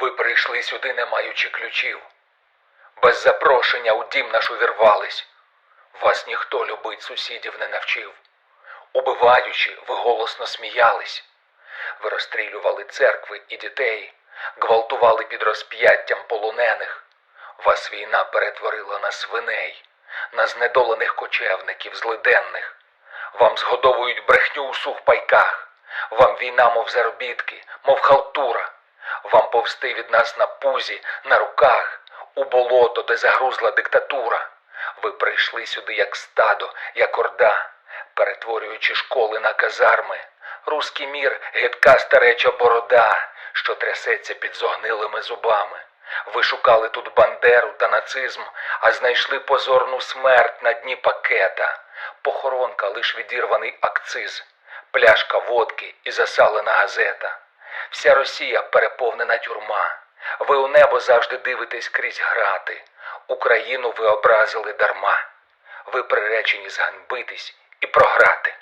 Ви прийшли сюди, не маючи ключів. Без запрошення у дім наш увірвались. Вас ніхто любить сусідів не навчив. Убиваючи, ви голосно сміялись. Ви розстрілювали церкви і дітей, гвалтували під розп'яттям полонених. Вас війна перетворила на свиней, на знедолених кочевників злиденних. Вам згодовують брехню у сухпайках. Вам війна, мов заробітки, мов халтура. Вам повсти від нас на пузі, на руках, у болото, де загрузла диктатура. Ви прийшли сюди як стадо, як орда, перетворюючи школи на казарми. Руський мір гидка стареча борода, що трясеться під зогнилими зубами. Ви шукали тут бандеру та нацизм, а знайшли позорну смерть на дні пакета. Похоронка лиш відірваний акциз, пляшка водки і засалена газета. Вся Росія переповнена тюрма. Ви у небо завжди дивитесь крізь грати. Україну ви образили дарма. Ви приречені зганьбитись і програти.